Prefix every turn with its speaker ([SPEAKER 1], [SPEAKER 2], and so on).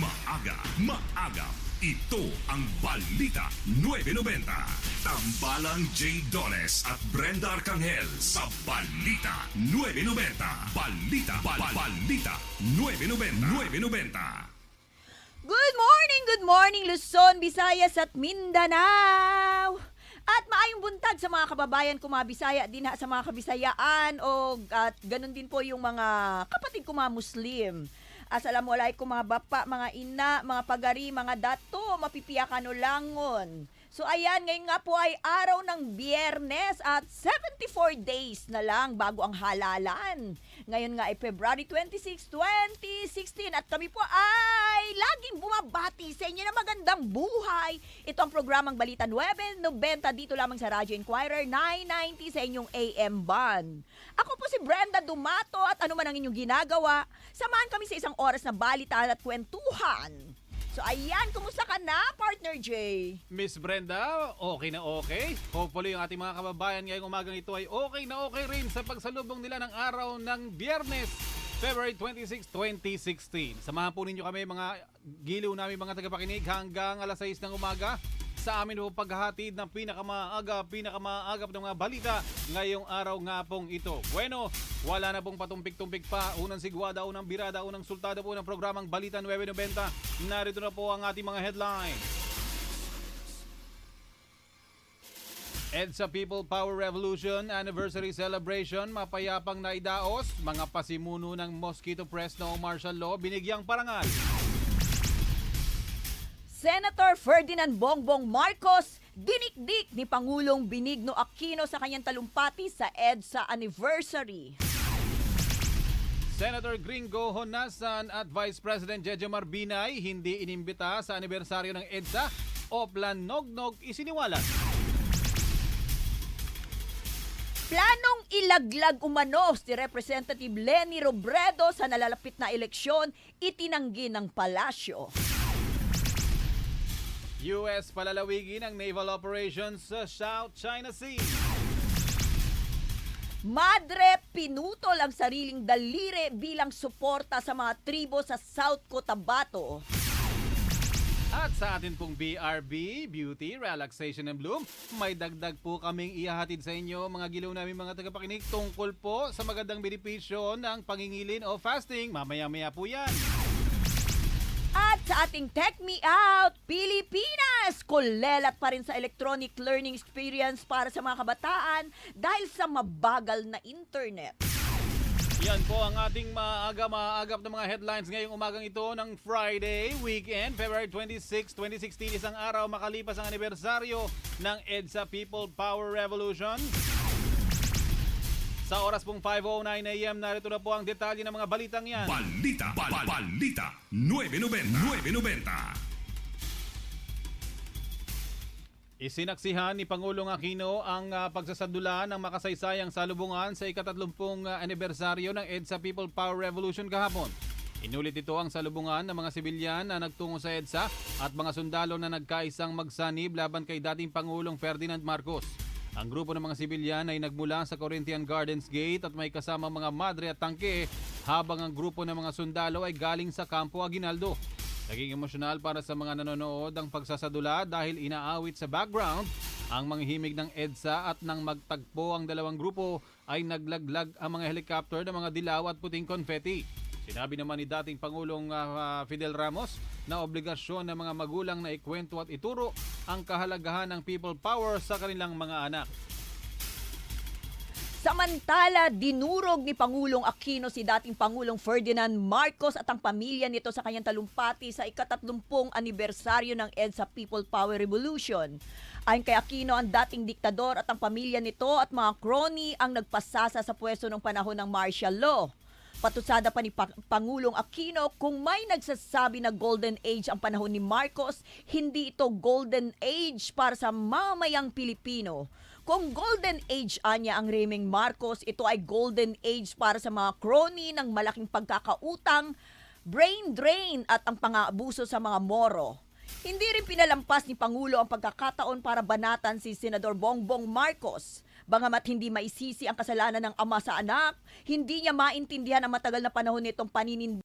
[SPEAKER 1] Maaga, maaga. Ito ang Balita 990. Tambalang J. Dones at Brenda Arcangel sa Balita 990. Balita, bal, Balita 990. 990.
[SPEAKER 2] Good morning, good morning Luzon, Visayas at Mindanao. At maayong buntag sa mga kababayan ko mga Bisaya din ha, sa mga kabisayaan o at ganun din po yung mga kapatid ko mga Muslim. Assalamualaikum mga bapa, mga ina, mga pagari, mga dato, mapipiyakan langon. So ayan, ngayon nga po ay araw ng biyernes at 74 days na lang bago ang halalan. Ngayon nga ay February 26, 2016 at kami po ay laging bumabati sa inyo na magandang buhay. Ito ang programang Balita 9.90 dito lamang sa Radyo Inquirer 990 sa inyong AM band. Ako po si Brenda Dumato at ano man ang inyong ginagawa, samahan kami sa isang oras na balitaan at kwentuhan. So ayan, kumusta ka na, partner Jay?
[SPEAKER 3] Miss Brenda, okay na okay. Hopefully yung ating mga kababayan ngayong umagang ito ay okay na okay rin sa pagsalubong nila ng araw ng Biyernes, February 26, 2016. Samahan po ninyo kami mga giliw namin mga tagapakinig hanggang alas 6 ng umaga sa amin po paghahatid ng pinakamaaga, pinakamaagap ng mga balita ngayong araw nga pong ito. Bueno, wala na pong patumpik-tumpik pa. Unang sigwada, unang birada, unang sultada po ng programang Balita 990. Narito na po ang ating mga headline. EDSA People Power Revolution Anniversary Celebration mapayapang naidaos, mga pasimuno ng Mosquito Press noong martial law binigyang parangal.
[SPEAKER 2] Senator Ferdinand Bongbong Marcos dinikdik ni Pangulong Benigno Aquino sa kanyang talumpati sa EDSA anniversary.
[SPEAKER 3] Senator Gringo Honasan at Vice President Jejo Marbinay hindi inimbita sa anibersaryo ng EDSA o planognog isiniwalat.
[SPEAKER 2] Planong ilaglag umanos ni Representative Lenny Robredo sa nalalapit na eleksyon, itinanggi ng palasyo.
[SPEAKER 3] US palalawigin ang naval operations sa South China Sea.
[SPEAKER 2] Madre pinutol ang sariling daliri bilang suporta sa mga tribo sa South Cotabato.
[SPEAKER 3] At sa atin pong BRB, Beauty, Relaxation and Bloom, may dagdag po kaming ihahatid sa inyo mga gilaw namin mga tagapakinig tungkol po sa magandang benepisyo ng pangingilin o fasting. Mamaya-maya po yan.
[SPEAKER 2] At sa ating Tech Me Out, Pilipinas! Kulelat pa rin sa electronic learning experience para sa mga kabataan dahil sa mabagal na internet.
[SPEAKER 3] Yan po ang ating maaga-maagap na mga headlines ngayong umagang ito ng Friday weekend, February 26, 2016. Isang araw makalipas ang anibersaryo ng EDSA People Power Revolution. Sa oras pong 5.09 a.m. narito na po ang detalye ng mga balitang yan.
[SPEAKER 1] Balita, bal, Balita 990. 990.
[SPEAKER 3] Isinaksihan ni Pangulong Aquino ang ah, pagsasadula ng makasaysayang salubungan sa ikatatlumpung ah, anibersaryo ng EDSA People Power Revolution kahapon. Inulit ito ang salubungan ng mga sibilyan na nagtungo sa EDSA at mga sundalo na nagkaisang magsanib laban kay dating Pangulong Ferdinand Marcos. Ang grupo ng mga sibilyan ay nagmula sa Corinthian Gardens Gate at may kasama mga madre at tangke habang ang grupo ng mga sundalo ay galing sa Campo Aguinaldo. Naging emosyonal para sa mga nanonood ang pagsasadula dahil inaawit sa background ang mga himig ng EDSA at nang magtagpo ang dalawang grupo ay naglaglag ang mga helicopter ng mga dilaw at puting confetti. Sinabi naman ni dating Pangulong ah, Fidel Ramos na obligasyon ng mga magulang na ikwento at ituro ang kahalagahan ng people power sa kanilang mga anak.
[SPEAKER 2] Samantala, dinurog ni Pangulong Aquino si dating Pangulong Ferdinand Marcos at ang pamilya nito sa kanyang talumpati sa ikatatlumpung anibersaryo ng EDSA People Power Revolution. Ayon kay Aquino, ang dating diktador at ang pamilya nito at mga crony ang nagpasasa sa pwesto ng panahon ng martial law. Patusada pa ni Pa- Pangulong Aquino kung may nagsasabi na golden age ang panahon ni Marcos, hindi ito golden age para sa mamayang Pilipino. Kung golden age anya ang Reming Marcos, ito ay golden age para sa mga crony ng malaking pagkakautang, brain drain at ang pang-aabuso sa mga moro. Hindi rin pinalampas ni Pangulo ang pagkakataon para banatan si Senador Bongbong Marcos. Bangamat hindi maisisi ang kasalanan ng ama sa anak, hindi niya maintindihan ang matagal na panahon nitong paninindi